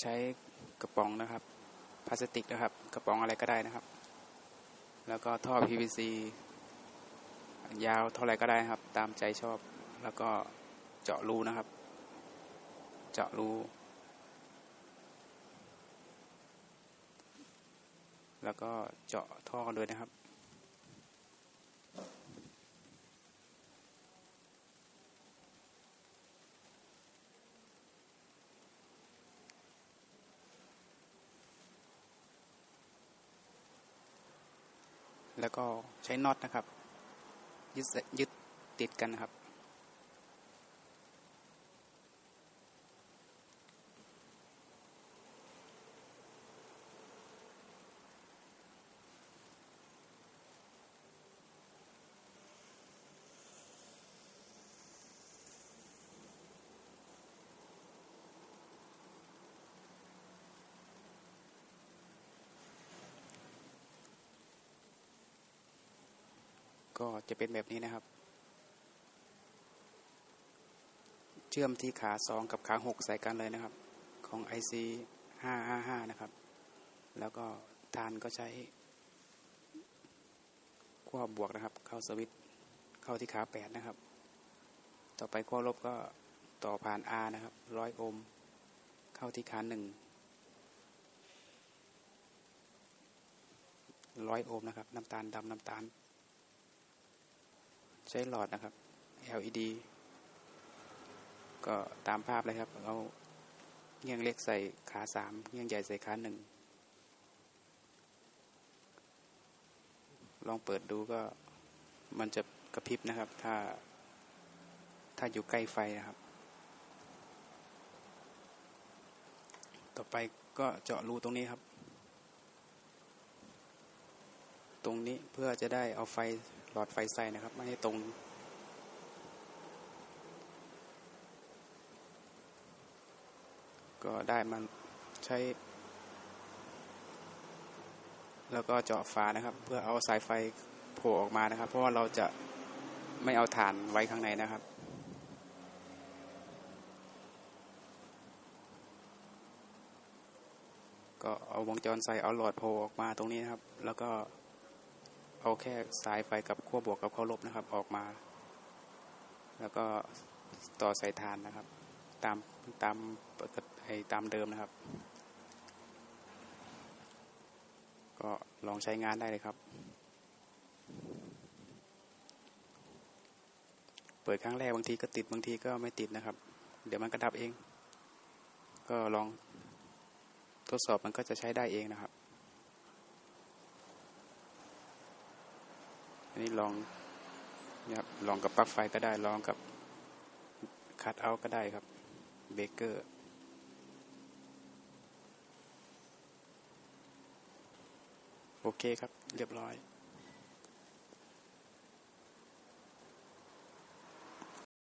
ใช้กระป๋องนะครับ พลาสติกนะครับ กระป๋องอะไรก็ได้นะครับ แล้วก็ท่อ PVC ยาวเท่าไหร่ก็ได้ครับ ตามใจชอบ แล้วก็เจาะรูนะครับ เจาะรู แล้วก็เจาะท่อกันด้วยนะครับ แล้วก็ใช้น็อตนะครับ ยึดยึดติดกันนะครับ ก็จะเป็นแบบนี้นะครับ เชื่อมที่ขาสองกับขาหกใส่กันเลยนะครับ ของ IC 555 นะครับ แล้วก็ทานก็ใช้ขั้วบวกนะครับ เข้าสวิตเข้าที่ขาแปดนะครับ ต่อไปขั้วลบก็ต่อผ่าน R นะครับร้อยโอห์มเข้าที่ขาหนึ่งร้อยโอห์มนะครับ น้ำตาลดำน้ำตาล ใช้หลอดนะครับ LED ก็ตามภาพเลยครับเอาเงี้ยงเล็กใส่ขาสามเงี้ยงใหญ่ใส่ขาหนึ่งลองเปิดดูก็มันจะกระพริบนะครับ ถ้า ถ้าอยู่ใกล้ไฟนะครับ ต่อไปก็เจาะรูตรงนี้ครับ ตรงนี้เพื่อจะได้เอาไฟ หลอดไฟใส่นะครับ ไม่ให้ตรง ก็ได้มันใช้ แล้วก็เจาะฝานะครับ เพื่อเอาสายไฟโผล่ออกมานะครับ เพราะว่าเราจะไม่เอาถ่านไว้ข้างในนะครับก็เอาวงจรใส่เอาหลอดโผล่ออกมาตรงนี้นะครับ แล้วก็ เอาแค่สายไฟกับขั้วบวกกับขั้วลบนะครับ ออกมา แล้วก็ต่อสายทานนะครับ ตามตามปกติไอ้ตามเดิมนะครับ ก็ลองใช้งานได้เลยครับ เปิดครั้งแรกบางทีก็ติดบางทีก็ไม่ติดนะครับ เดี๋ยวมันก็ดับเอง ก็ลองทดสอบมันก็จะใช้ได้เองนะครับ นี้ลองนะครับลองกับปลั๊กไฟก็ได้ลองกับคัดเอาก็ได้ครับ เบเกอร์โอเคครับ เรียบร้อย